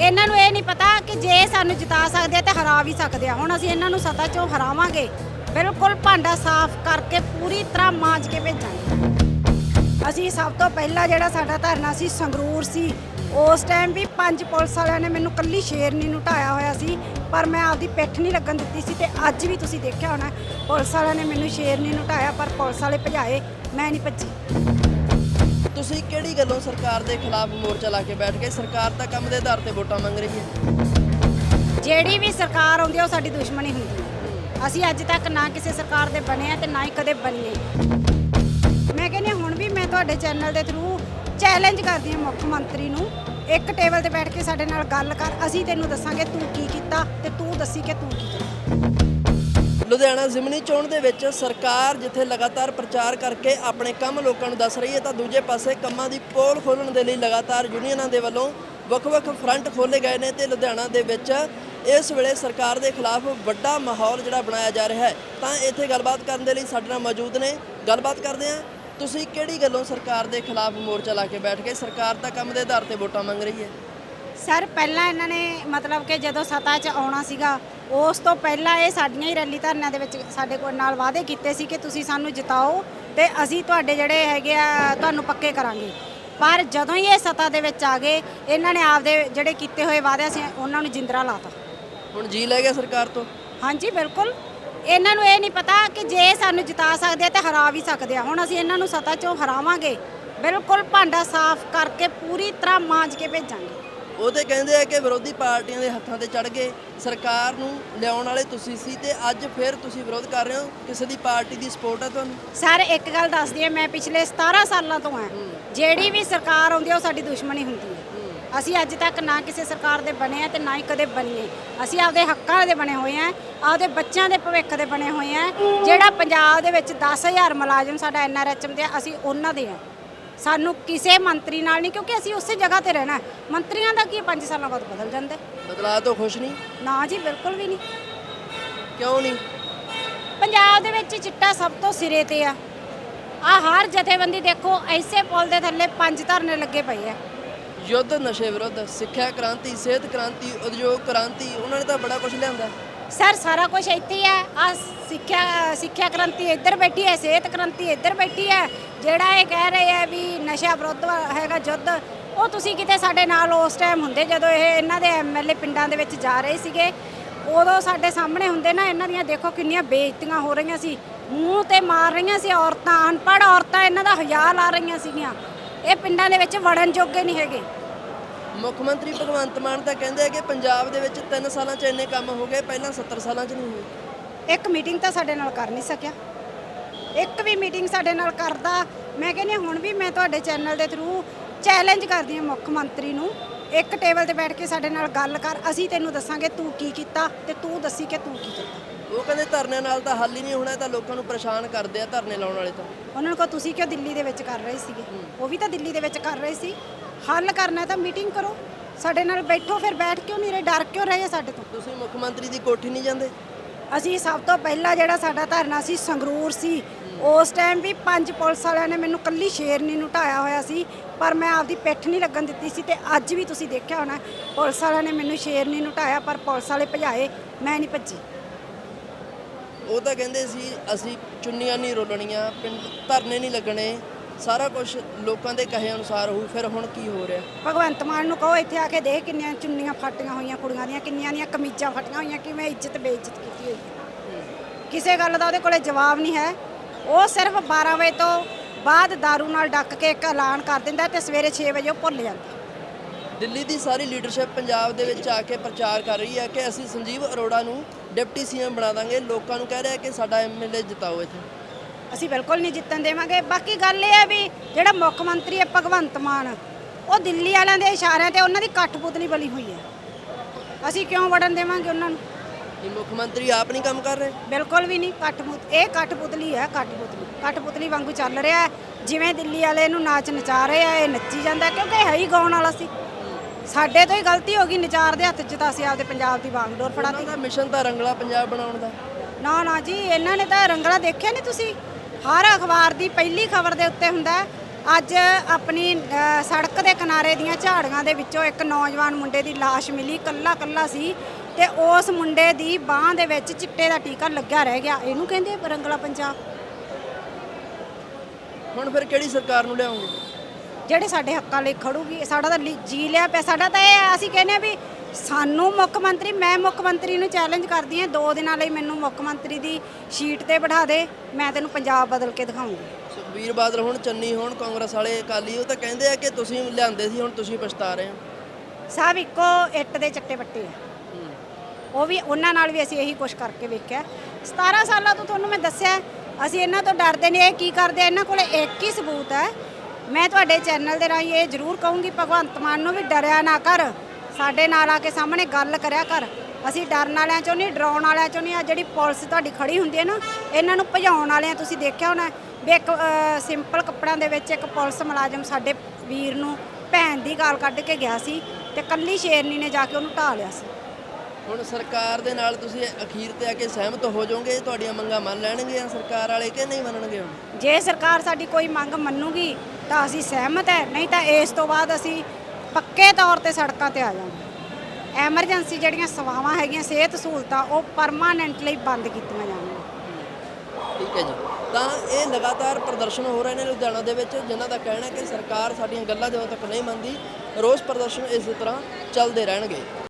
ਇਹਨਾਂ ਨੂੰ ਇਹ ਨਹੀਂ ਪਤਾ ਕਿ ਜੇ ਸਾਨੂੰ ਜਿਤਾ ਸਕਦੇ ਆ ਤੇ ਹਰਾ ਵੀ ਸਕਦੇ ਆ। ਹੁਣ ਅਸੀਂ ਇਹਨਾਂ ਨੂੰ ਸਤਾ ਚੋਂ ਹਰਾਵਾਂਗੇ। ਬਿਲਕੁਲ ਭਾਂਡਾ ਸਾਫ਼ ਕਰਕੇ ਪੂਰੀ ਤਰ੍ਹਾਂ ਮਾਂਜ ਕੇ ਭੇਜਾਂਗੇ। ਅਸੀਂ ਸਭ ਤੋਂ ਪਹਿਲਾਂ ਜਿਹੜਾ ਸਾਡਾ ਧਰਨਾ ਸੀ, ਸੰਗਰੂਰ ਸੀ, ਉਸ ਟਾਈਮ ਵੀ ਪੰਜ ਪੁਲਿਸ ਵਾਲਿਆਂ ਨੇ ਮੈਨੂੰ ਕੱਲੀ ਸ਼ੇਰਨੀ ਨੂੰ ਢਾਇਆ ਹੋਇਆ ਸੀ, ਪਰ ਮੈਂ ਆਪਦੀ ਪਿੱਠ ਨਹੀਂ ਲੱਗਣ ਦਿੱਤੀ ਸੀ ਤੇ ਅੱਜ ਵੀ ਤੁਸੀਂ ਦੇਖਿਆ ਹੋਣਾ, ਪੁਲਿਸ ਵਾਲਿਆਂ ਨੇ ਮੈਨੂੰ ਸ਼ੇਰਨੀ ਨੂੰ ਢਾਇਆ ਪਰ ਪੁਲਿਸ ਵਾਲੇ ਭਜਾਏ, ਮੈਂ ਨਹੀਂ ਭੱਜੀ। ਤੁਸੀਂ ਕਿਹੜੀ ਗੱਲੋਂ ਸਰਕਾਰ ਦੇ ਖਿਲਾਫ ਮੋਰਚਾ ਲਾ ਕੇ ਬੈਠ ਗਏ? ਸਰਕਾਰ ਤਾਂ ਕੰਮ ਦੇ ਆਧਾਰ ਤੇ ਵੋਟਾਂ ਮੰਗ ਰਹੀ ਹੈ। ਜਿਹੜੀ ਵੀ ਸਰਕਾਰ ਆਉਂਦੀ ਆ, ਉਹ ਸਾਡੀ ਦੁਸ਼ਮਣੀ ਹੁੰਦੀ ਹੈ ਅਸੀਂ ਅੱਜ ਤੱਕ ਨਾ ਕਿਸੇ ਸਰਕਾਰ ਦੇ ਬਣੇ ਆ ਤੇ ਨਾ ਹੀ ਕਦੇ ਬਣੀਏ ਮੈਂ ਕਹਿੰਦੀ ਹੁਣ ਵੀ ਮੈਂ ਤੁਹਾਡੇ ਚੈਨਲ ਦੇ ਥਰੂ ਚੈਲੰਜ ਕਰਦੀ ਹਾਂ ਮੁੱਖ ਮੰਤਰੀ ਨੂੰ। ਇੱਕ ਟੇਬਲ ਤੇ ਬੈਠ ਕੇ ਸਾਡੇ ਨਾਲ ਗੱਲ ਕਰ, ਅਸੀਂ ਤੈਨੂੰ ਦੱਸਾਂਗੇ ਤੂੰ ਕੀ ਕੀਤਾ ਤੇ ਤੂੰ ਦੱਸੀ ਕਿ ਤੂੰ ਕੀ ਕੀਤਾ। ਲੁਧਿਆਣਾ ਜ਼ਿਮਨੀ ਚੋਣ ਦੇ ਵਿੱਚ ਸਰਕਾਰ ਜਿੱਥੇ ਲਗਾਤਾਰ ਪ੍ਰਚਾਰ ਕਰਕੇ ਆਪਣੇ ਕੰਮ ਲੋਕਾਂ ਨੂੰ ਦੱਸ ਰਹੀ ਹੈ ਤਾਂ ਦੂਜੇ ਪਾਸੇ ਕੰਮਾਂ ਦੀ ਪੋਲ ਖੋਲਣ ਦੇ ਲਈ ਲਗਾਤਾਰ ਯੂਨੀਅਨਾਂ ਦੇ ਵੱਲੋਂ ਵੱਖ-ਵੱਖ ਫਰੰਟ ਖੋਲੇ ਗਏ ਨੇ ਤੇ ਲੁਧਿਆਣਾ ਦੇ ਵਿੱਚ ਇਸ ਵੇਲੇ ਸਰਕਾਰ ਦੇ ਖਿਲਾਫ ਵੱਡਾ ਮਾਹੌਲ ਜਿਹੜਾ ਬਣਾਇਆ ਜਾ ਰਿਹਾ ਹੈ। ਤਾਂ ਇੱਥੇ ਗੱਲਬਾਤ ਕਰਨ ਦੇ ਲਈ ਸਾਡੇ ਨਾਲ ਮੌਜੂਦ ਨੇ। ਗੱਲਬਾਤ ਕਰਦੇ ਹਾਂ, ਤੁਸੀਂ ਕਿਹੜੀ ਗੱਲੋਂ ਸਰਕਾਰ ਦੇ ਖਿਲਾਫ ਮੋਰਚਾ ਲਾ ਕੇ ਬੈਠ ਗਏ? ਸਰਕਾਰ ਤਾਂ ਕੰਮ ਦੇ ਆਧਾਰ ਤੇ ਵੋਟਾਂ ਮੰਗ ਰਹੀ ਹੈ। ਸਰ, ਪਹਿਲਾਂ ਇਹਨਾਂ ਨੇ ਮਤਲਬ ਕਿ ਜਦੋਂ ਸਤਾ 'ਚ ਆਉਣਾ ਸੀਗਾ ਉਸ ਤੋਂ ਪਹਿਲਾਂ ਇਹ ਸਾਡੀਆਂ ਹੀ ਰੈਲੀ ਧਰਨਿਆਂ ਦੇ ਵਿੱਚ ਸਾਡੇ ਕੋਲ ਨਾਲ ਵਾਅਦੇ ਕੀਤੇ ਸੀ ਕਿ ਤੁਸੀਂ ਸਾਨੂੰ ਜਿਤਾਓ ਤੇ ਅਸੀਂ ਤੁਹਾਡੇ ਜਿਹੜੇ ਹੈਗੇ ਆ ਤੁਹਾਨੂੰ ਪੱਕੇ ਕਰਾਂਗੇ। ਪਰ ਜਦੋਂ ਹੀ ਇਹ ਸਤਾ ਦੇ ਵਿੱਚ ਆ ਗਏ ਇਹਨਾਂ ਨੇ ਆਪਦੇ ਜਿਹੜੇ ਕੀਤੇ ਹੋਏ ਵਾਅਦੇ ਸੀ ਉਹਨਾਂ ਨੂੰ ਜਿੰਦਰਾ ਲਾਤਾ। ਹੁਣ ਜੀ ਲੈ ਗਿਆ ਸਰਕਾਰ ਤੋਂ? ਹਾਂਜੀ ਬਿਲਕੁਲ। ਇਹਨਾਂ ਨੂੰ ਇਹ ਨਹੀਂ ਪਤਾ ਕਿ ਜੇ ਸਾਨੂੰ ਜਿਤਾ ਸਕਦੇ ਆ ਤੇ ਹਰਾ ਵੀ ਸਕਦੇ ਆ। ਹੁਣ ਅਸੀਂ ਇਹਨਾਂ ਨੂੰ ਸਤਾ ਚੋਂ ਹਰਾਵਾਂਗੇ। ਬਿਲਕੁਲ ਭਾਂਡਾ ਸਾਫ਼ ਕਰਕੇ ਪੂਰੀ ਤਰ੍ਹਾਂ ਮਾਂਜ ਕੇ ਭੇਜਾਂਗੇ। ਉਹ ਤੇ ਕਹਿੰਦੇ ਆ ਕਿ ਵਿਰੋਧੀ ਪਾਰਟੀਆਂ ਦੇ ਹੱਥਾਂ ਤੇ ਚੜ ਗਏ ਸਰਕਾਰ ਨੂੰ ਲਿਆਉਣ ਵਾਲੇ ਤੁਸੀਂ ਸੀ ਤੇ ਅੱਜ ਫਿਰ ਤੁਸੀਂ ਵਿਰੋਧ ਕਰ ਰਹੇ ਹੋ? ਕਿਸੇ ਦੀ ਪਾਰਟੀ ਦੀ ਸਪੋਰਟ ਹੈ ਤੁਹਾਨੂੰ? ਸਰ ਇੱਕ ਗੱਲ ਦੱਸਦੀ ਹਾਂ ਮੈਂ ਪਿਛਲੇ 17 ਸਾਲਾਂ ਤੋਂ ਆ ਜਿਹੜੀ ਵੀ ਸਰਕਾਰ ਆਉਂਦੀ ਆ ਉਹ ਸਾਡੀ ਦੁਸ਼ਮਣੀ ਹੁੰਦੀ ਹੈ। ਅਸੀਂ ਅੱਜ ਤੱਕ ਨਾ ਕਿਸੇ ਸਰਕਾਰ ਦੇ ਬਣੇ ਆ ਤੇ ਨਾ ਹੀ ਕਦੇ ਬਣੀਏ ਅਸੀਂ ਆਪਦੇ ਹੱਕਾਂ ਦੇ ਬਣੇ ਹੋਏ ਆ ਆਪਦੇ ਬੱਚਿਆਂ ਦੇ ਭਵਿੱਖ ਦੇ ਬਣੇ ਹੋਏ ਆ। ਜਿਹੜਾ ਪੰਜਾਬ ਦੇ ਵਿੱਚ 10000 ਮੁਲਾਜ਼ਮ ਸਾਡਾ ਐਨਆਰਐਚਐਮ ਦੇ ਆ, ਅਸੀਂ ਉਹਨਾਂ ਦੇ ਆ। ਸਾਨੂੰ ਕਿਸੇ ਮੰਤਰੀ ਨਾਲ ਨਹੀਂ ਕਿਉਂਕਿ ਅਸੀਂ ਉਸੇ ਜਗ੍ਹਾ ਤੇ ਰਹਿਣਾ ਹੈ। ਮੰਤਰੀਆਂ ਦਾ ਕੀ 5 ਸਾਲਾਂ ਬਾਅਦ ਬਦਲ ਜਾਂਦੇ। ਬਦਲਾਅ ਤੋਂ ਖੁਸ਼ ਨਹੀਂ? ਨਾ ਜੀ ਬਿਲਕੁਲ ਵੀ ਨਹੀਂ। ਕਿਉਂ ਨਹੀਂ? ਪੰਜਾਬ ਦੇ ਵਿੱਚ ਚਿੱਟਾ ਸਭ ਤੋਂ ਸਿਰੇ ਤੇ ਆ। ਆ ਹਰ ਜਥੇਬੰਦੀ ਦੇਖੋ ਐਸੇ ਪੁਲ ਦੇ ਥੱਲੇ ਪੰਜ ਧਰਨੇ ਲੱਗੇ ਪਏ ਆ। ਯੁੱਧ ਨਸ਼ੇ ਵਿਰੁੱਧ ਸਿੱਖਿਆ ਕ੍ਰਾਂਤੀ ਸਿਹਤ ਕ੍ਰਾਂਤੀ ਉਦਯੋਗ ਕ੍ਰਾਂਤੀ ਉਹਨਾਂ ਨੇ ਤਾਂ ਬੜਾ ਕੁਝ ਲਿਆਂਦਾ। ਸਰ, ਸਾਰਾ ਕੁਝ ਇੱਥੇ ਹੀ ਹੈ। ਆ ਸਿੱਖਿਆ ਸਿੱਖਿਆ ਕ੍ਰਾਂਤੀ ਇੱਧਰ ਬੈਠੀ ਹੈ, ਸਿਹਤ ਕ੍ਰਾਂਤੀ ਇੱਧਰ ਬੈਠੀ ਹੈ। ਜਿਹੜਾ ਇਹ ਕਹਿ ਰਹੇ ਆ ਵੀ ਨਸ਼ਾ ਵਿਰੁੱਧ ਹੈਗਾ ਯੁੱਧ, ਉਹ ਤੁਸੀਂ ਕਿਤੇ ਸਾਡੇ ਨਾਲ ਉਸ ਟਾਈਮ ਹੁੰਦੇ ਜਦੋਂ ਇਹ ਇਹਨਾਂ ਦੇ ਐਮਐਲਏ ਪਿੰਡਾਂ ਦੇ ਵਿੱਚ ਜਾ ਰਹੇ ਸੀਗੇ। ਉਦੋਂ ਸਾਡੇ ਸਾਹਮਣੇ ਹੁੰਦੇ ਨਾ, ਇਹਨਾਂ ਦੀਆਂ ਦੇਖੋ ਕਿੰਨੀਆਂ ਬੇਇੱਜ਼ਤੀਆਂ ਹੋ ਰਹੀਆਂ ਸੀ। ਮੂੰਹ ਤੇ ਮਾਰ ਰਹੀਆਂ ਸੀ ਔਰਤਾਂ, ਅਨਪੜ੍ਹ ਔਰਤਾਂ ਇਹਨਾਂ ਦਾ ਹਯਾ ਲਾ ਰਹੀਆਂ ਸੀਗੀਆਂ। ਇਹ ਪਿੰਡਾਂ ਦੇ ਵਿੱਚ ਵੜਨ ਜੋਗੇ ਨਹੀਂ ਹੈਗੇ। ਮੁੱਖ ਮੰਤਰੀ ਭਗਵੰਤ ਮਾਨ ਤਾਂ ਕਹਿੰਦੇ ਆ ਕਿ ਪੰਜਾਬ ਦੇ ਵਿੱਚ 3 ਸਾਲਾਂ 'ਚ ਇੰਨੇ ਕੰਮ ਹੋ ਗਏ ਪਹਿਲਾਂ 70 ਸਾਲਾਂ 'ਚ ਨਹੀਂ ਹੋਏ। ਇੱਕ ਮੀਟਿੰਗ ਤਾਂ ਸਾਡੇ ਨਾਲ ਕਰ ਨਹੀਂ ਸਕਿਆ। ਇੱਕ ਵੀ ਮੀਟਿੰਗ ਸਾਡੇ ਨਾਲ ਕਰਦਾ ਮੈਂ ਕਹਿੰਦੀ ਹਾਂ ਹੁਣ ਵੀ ਮੈਂ ਤੁਹਾਡੇ ਚੈਨਲ ਦੇ ਥਰੂ ਚੈਲੰਜ ਕਰਦੀ ਹਾਂ ਮੁੱਖ ਮੰਤਰੀ ਨੂੰ। ਇੱਕ ਟੇਬਲ ਤੇ ਬੈਠ ਕੇ ਸਾਡੇ ਨਾਲ ਗੱਲ ਕਰ ਅਸੀਂ ਤੈਨੂੰ ਦੱਸਾਂਗੇ ਤੂੰ ਕੀ ਕੀਤਾ ਤੇ ਤੂੰ ਦੱਸੀ ਕਿ ਤੂੰ ਕੀ ਕੀਤਾ। ਉਹ ਕਹਿੰਦੇ ਧਰਨਿਆਂ ਨਾਲ ਤਾਂ ਹੱਲ ਹੀ ਨਹੀਂ ਹੋਣਾ ਇਹ ਤਾਂ ਲੋਕਾਂ ਨੂੰ ਪਰੇਸ਼ਾਨ ਕਰਦੇ ਆ ਧਰਨੇ ਲਾਉਣ ਵਾਲੇ ਤਾਂ। ਉਹਨਾਂ ਨੂੰ ਕਹੋ ਤੁਸੀਂ ਕਿਉਂ ਦਿੱਲੀ ਦੇ ਵਿੱਚ ਕਰ ਰਹੇ ਸੀਗੇ? ਉਹ ਵੀ ਤਾਂ ਦਿੱਲੀ ਦੇ ਵਿੱਚ ਕਰ ਰਹੇ ਸੀ। ਹੱਲ ਕਰਨਾ ਤਾਂ ਮੀਟਿੰਗ ਕਰੋ। ਸਾਡੇ ਨਾਲ ਬੈਠੋ ਫਿਰ ਬੈਠ ਕਿਉਂ ਨਹੀਂ ਰਹੇ? ਡਰ ਕਿਉਂ ਰਹੇ ਸਾਡੇ ਤੋਂ? ਤੁਸੀਂ ਮੁੱਖ ਮੰਤਰੀ ਦੀ ਕੋਠੀ ਨਹੀਂ ਜਾਂਦੇ? ਅਸੀਂ ਸਭ ਤੋਂ ਪਹਿਲਾਂ ਜਿਹੜਾ ਸਾਡਾ ਧਰਨਾ ਸੀ ਸੰਗਰੂਰ ਸੀ ਉਸ ਟਾਈਮ ਵੀ ਪੰਜ ਪੁਲਿਸ ਵਾਲਿਆਂ ਨੇ ਮੈਨੂੰ ਕੱਲੀ ਸ਼ੇਰਨੀ ਨੂੰ ਢਾਇਆ ਹੋਇਆ ਸੀ ਪਰ ਮੈਂ ਆਪਦੀ ਪਿੱਠ ਨਹੀਂ ਲੱਗਣ ਦਿੱਤੀ ਸੀ ਤੇ ਅੱਜ ਵੀ ਤੁਸੀਂ ਦੇਖਿਆ ਹੋਣਾ ਪੁਲਿਸ ਵਾਲਿਆਂ ਨੇ ਮੈਨੂੰ ਸ਼ੇਰਨੀ ਨੂੰ ਢਾਇਆ ਪਰ ਪੁਲਿਸ ਵਾਲੇ ਭਜਾਏ ਮੈਂ ਨਹੀਂ ਭੱਜੀ। ਉਹ ਤਾਂ ਕਹਿੰਦੇ ਸੀ ਅਸੀਂ ਚੁੰਨੀਆਂ ਨਹੀਂ ਰੋਲਣੀਆਂ ਪਿੰਡ ਧਰਨੇ ਨਹੀਂ ਲੱਗਣੇ ਸਾਰਾ ਕੁਝ ਲੋਕਾਂ ਦੇ ਕਹੇ ਅਨੁਸਾਰ ਹੋਊ ਫਿਰ ਹੁਣ ਕੀ ਹੋ ਰਿਹਾ? ਭਗਵੰਤ ਮਾਨ ਨੂੰ ਕਹੋ ਇੱਥੇ ਆ ਕੇ ਦੇਖ ਕਿੰਨੀਆਂ ਚੁੰਨੀਆਂ ਫਾਟੀਆਂ ਹੋਈਆਂ ਕੁੜੀਆਂ ਦੀਆਂ ਕਿੰਨੀਆਂ ਦੀਆਂ ਕਮੀਜ਼ਾਂ ਫਟੀਆਂ ਹੋਈਆਂ ਕਿਵੇਂ ਇੱਜ਼ਤ ਬੇਇੱਜ਼ਤ ਕੀਤੀ ਹੋਈ। ਹੈ ਕਿਸੇ ਗੱਲ ਦਾ ਉਹਦੇ ਕੋਲੇ ਜਵਾਬ ਨਹੀਂ ਹੈ। ਉਹ ਸਿਰਫ 12 ਵਜੇ ਤੋਂ ਬਾਅਦ दारू ਨਾਲ ਡੱਕ ਕੇ ਇੱਕ ਐਲਾਨ ਕਰ ਦਿੰਦਾ ਤੇ ਸਵੇਰੇ 6 ਵਜੇ ਉਹ ਭੁੱਲ ਜਾਂਦਾ। ਦਿੱਲੀ ਦੀ ਸਾਰੀ ਲੀਡਰਸ਼ਿਪ ਪੰਜਾਬ ਦੇ ਵਿੱਚ ਆ ਕੇ ਪ੍ਰਚਾਰ ਕਰ ਰਹੀ ਹੈ ਕਿ ਅਸੀਂ ਸੰਜੀਵ ਅਰੋੜਾ ਨੂੰ ਡਿਪਟੀ ਸੀਐਮ ਬਣਾ ਦਾਂਗੇ। ਲੋਕਾਂ ਨੂੰ ਕਹਿ ਰਿਹਾ ਕਿ ਸਾਡਾ ਐਮਐਲਏ ਜਿਤਾਓ ਇੱਥੇ। ਅਸੀਂ ਬਿਲਕੁਲ ਨਹੀਂ ਜਿੱਤਣ ਦੇਵਾਂਗੇ। ਬਾਕੀ ਗੱਲ ਇਹ ਹੈ ਵੀ ਜਿਹੜਾ ਮੁੱਖ ਮੰਤਰੀ ਹੈ ਭਗਵੰਤ ਮਾਨ ਉਹ ਦਿੱਲੀ ਵਾਲਿਆਂ ਦੇ ਇਸ਼ਾਰਿਆਂ ਤੇ ਉਹਨਾਂ ਦੀ ਕੱਠਪੁਤਲੀ ਬਣੀ ਹੋਈ ਹੈ। ਅਸੀਂ ਕਿਉਂ ਵੜਨ ਦੇਵਾਂਗੇ ਉਹਨਾਂ ਨੂੰ? ਇਹ ਮੁੱਖ ਮੰਤਰੀ ਆਪ ਨਹੀਂ ਕੰਮ ਕਰ ਰਹੇ? ਬਿਲਕੁਲ ਵੀ ਨਹੀਂ। ਕੱਠਪੁਤ ਇਹ ਕੱਠਪੁਤਲੀ ਹੈ ਕੱਠਪੁਤਲੀ ਕੱਠਪੁਤਲੀ ਵਾਂਗੂ ਚੱਲ ਰਿਹਾ। ਜਿਵੇਂ ਦਿੱਲੀ ਵਾਲੇ ਇਹਨੂੰ ਨਾਚ ਨਚਾ ਰਹੇ ਆ ਇਹ ਨੱਚੀ ਜਾਂਦਾ ਕਿਉਂਕਿ ਇਹ ਹੈ ਹੀ ਗਾਉਣ ਵਾਲਾ ਸੀ। ਸਾਡੇ ਤੋਂ ਹੀ ਗਲਤੀ ਹੋ ਗਈ ਨਚਾਰ ਦੇ ਹੱਥ 'ਚ ਤਾਂ ਅਸੀਂ ਆਪਦੇ ਪੰਜਾਬ ਦੀ ਵਾਂਗਡੋਰ ਉਹਨਾਂ ਫੜਾਤੀ। ਦਾ ਮਿਸ਼ਨ ਤਾਂ ਰੰਗਲਾ ਪੰਜਾਬ ਬਣਾਉਣ ਦਾ। ਨਾ ਨਾ ਜੀ ਇਹਨਾਂ ਨੇ ਤਾਂ ਰੰਗਲਾ ਦੇਖਿਆ ਨਹੀਂ ਤੁਸੀਂ? ਹਰ ਅਖਬਾਰ ਦੀ ਪਹਿਲੀ ਖਬਰ ਦੇ ਉੱਤੇ ਹੁੰਦਾ ਅੱਜ ਆਪਣੀ ਸੜਕ ਦੇ ਕਿਨਾਰੇ ਦੀਆਂ ਝਾੜੀਆਂ ਦੇ ਵਿੱਚੋਂ ਇੱਕ ਨੌਜਵਾਨ ਮੁੰਡੇ ਦੀ ਲਾਸ਼ ਮਿਲੀ ਕੱਲਾ ਕੱਲਾ ਸੀ ਤੇ ਉਸ ਮੁੰਡੇ ਦੀ ਬਾਹ ਦੇ ਵਿੱਚ ਚਿੱਟੇ ਦਾ ਟੀਕਾ ਲੱਗਿਆ ਰਹਿ ਗਿਆ। ਇਹਨੂੰ ਕਹਿੰਦੇ ਰੰਗਲਾ ਪੰਜਾਬ। ਹੁਣ ਫਿਰ ਕਿਹੜੀ ਸਰਕਾਰ ਨੂੰ ਲਿਆਉਂਗੇ? ਜਿਹੜੇ ਸਾਡੇ ਹੱਕਾਂ ਲਈ ਖੜੂਗੀ ਸਾਡਾ ਤਾਂ ਜੀ ਲਿਆ ਪਿਆ ਸਾਡਾ ਤਾਂ ਇਹ ਅਸੀਂ ਕਹਿੰਦੇ ਆ ਵੀ ਸਾਨੂੰ ਮੁੱਖ ਮੰਤਰੀ ਮੈਂ ਮੁੱਖ ਮੰਤਰੀ ਨੂੰ ਚੈਲੰਜ ਕਰਦੀ ਹਾਂ ਦੋ ਦਿਨਾਂ ਲਈ ਮੈਨੂੰ ਮੁੱਖ ਮੰਤਰੀ ਦੀ ਸ਼ੀਟ ਤੇ ਬਿਠਾ ਦੇ ਮੈਂ ਤੈਨੂੰ ਪੰਜਾਬ ਬਦਲ ਕੇ ਦਿਖਾਉਂਗੀ। ਸੁਖਬੀਰ ਬਾਦਲ ਹੁਣ ਚੰਨੀ ਹੋਣ ਕਾਂਗਰਸ ਵਾਲੇ ਅਕਾਲੀ ਉਹ ਤਾਂ ਕਹਿੰਦੇ ਆ ਕਿ ਤੁਸੀਂ ਲਿਆਂਦੇ ਸੀ ਹੁਣ ਤੁਸੀਂ ਪਛਤਾ ਰਹੇ ਹੋ। ਸਭ ਇੱਕੋ ਇੱਟ ਦੇ ਚੱਟੇ ਬੱਟੇ ਆ। ਉਹ ਵੀ ਉਹਨਾਂ ਨਾਲ ਵੀ ਅਸੀਂ ਇਹੀ ਕੁਝ ਕਰਕੇ ਵੇਖਿਆ। 17 ਸਾਲਾਂ ਤੋਂ ਤੁਹਾਨੂੰ ਮੈਂ ਦੱਸਿਆ ਅਸੀਂ ਇਹਨਾਂ ਤੋਂ ਡਰਦੇ ਨਹੀਂ ਇਹ ਕੀ ਕਰਦੇ ਆ? ਇਹਨਾਂ ਕੋਲੇ ਇੱਕ ਹੀ ਸਬੂਤ ਹੈ। ਮੈਂ ਤੁਹਾਡੇ ਚੈਨਲ ਦੇ ਰਾਹੀਂ ਇਹ ਜ਼ਰੂਰ ਕਹੂੰਗੀ ਭਗਵੰਤ ਮਾਨ ਨੂੰ ਵੀ ਡਰਿਆ ਨਾ ਕਰ। ਸਾਡੇ ਨਾਲ ਆ ਕੇ ਸਾਹਮਣੇ ਗੱਲ ਕਰਿਆ ਕਰ। ਅਸੀਂ ਡਰਨ ਵਾਲਿਆਂ ਚੋਂ ਨਹੀਂ ਡਰਾਉਣ ਵਾਲਿਆਂ ਚੋਂ ਨਹੀਂ ਆ ਜਿਹੜੀ ਪੁਲਿਸ ਤੁਹਾਡੀ ਖੜੀ ਹੁੰਦੀ ਹੈ ਨਾ ਇਹਨਾਂ ਨੂੰ ਭਜਾਉਣ ਵਾਲਿਆਂ ਤੁਸੀਂ ਦੇਖਿਆ ਹੋਣਾ ਵੀ ਇੱਕ ਸਿੰਪਲ ਕੱਪੜਿਆਂ ਦੇ ਵਿੱਚ ਇੱਕ ਪੁਲਿਸ ਮੁਲਾਜ਼ਮ ਸਾਡੇ ਵੀਰ ਨੂੰ ਭੈਣ ਦੀ ਗਾਲ ਕੱਢ ਕੇ ਗਿਆ ਸੀ ਤੇ ਕੱਲੀ ਸ਼ੇਰਨੀ ਨੇ ਜਾ ਕੇ ਉਹਨੂੰ ਢਾ ਲਿਆ ਸੀ। ਹੁਣ ਸਰਕਾਰ ਦੇ ਨਾਲ ਤੁਸੀਂ ਅਖੀਰ ਤੇ ਆ ਕੇ ਸਹਿਮਤ ਹੋ ਜਾਓਗੇ ਤੁਹਾਡੀਆਂ ਮੰਗਾਂ ਮੰਨ ਲੈਣਗੇ ਸਰਕਾਰ ਵਾਲੇ ਕਿ ਨਹੀਂ ਮੰਨਣਗੇ ਹੁਣ? ਜੇ ਸਰਕਾਰ ਸਾਡੀ ਕੋਈ ਮੰਗ ਮੰਨੂਗੀ ਤਾਂ ਅਸੀਂ ਸਹਿਮਤ ਹੈ ਨਹੀਂ ਤਾਂ ਇਸ ਤੋਂ ਬਾਅਦ ਅਸੀਂ ਪੱਕੇ ਤੌਰ ਤੇ ਸੜਕਾਂ ਤੇ ਆ ਜਾਵਾਂਗੇ ਐਮਰਜੈਂਸੀ ਜਿਹੜੀਆਂ ਸੇਵਾਵਾਂ ਹੈਗੀਆਂ, ਸਿਹਤ ਸਹੂਲਤਾਂ, ਉਹ ਪਰਮਾਨੈਂਟ ਲਈ ਬੰਦ ਕੀਤੀਆਂ ਜਾਣਗੀਆਂ। ਠੀਕ ਹੈ ਜੀ। ਤਾਂ ਇਹ ਲਗਾਤਾਰ ਪ੍ਰਦਰਸ਼ਨ ਹੋ ਰਹੇ ਨੇ ਲੁਧਿਆਣਾ ਦੇ ਵਿੱਚ, ਜਿਨ੍ਹਾਂ ਦਾ ਕਹਿਣਾ ਹੈ ਕਿ ਸਰਕਾਰ ਸਾਡੀਆਂ ਗੱਲਾਂ ਜਦੋਂ ਤੱਕ ਨਹੀਂ ਮੰਨਦੀ, ਰੋਸ ਪ੍ਰਦਰਸ਼ਨ ਇਸੇ ਤਰ੍ਹਾਂ ਚੱਲਦੇ ਰਹਿਣਗੇ।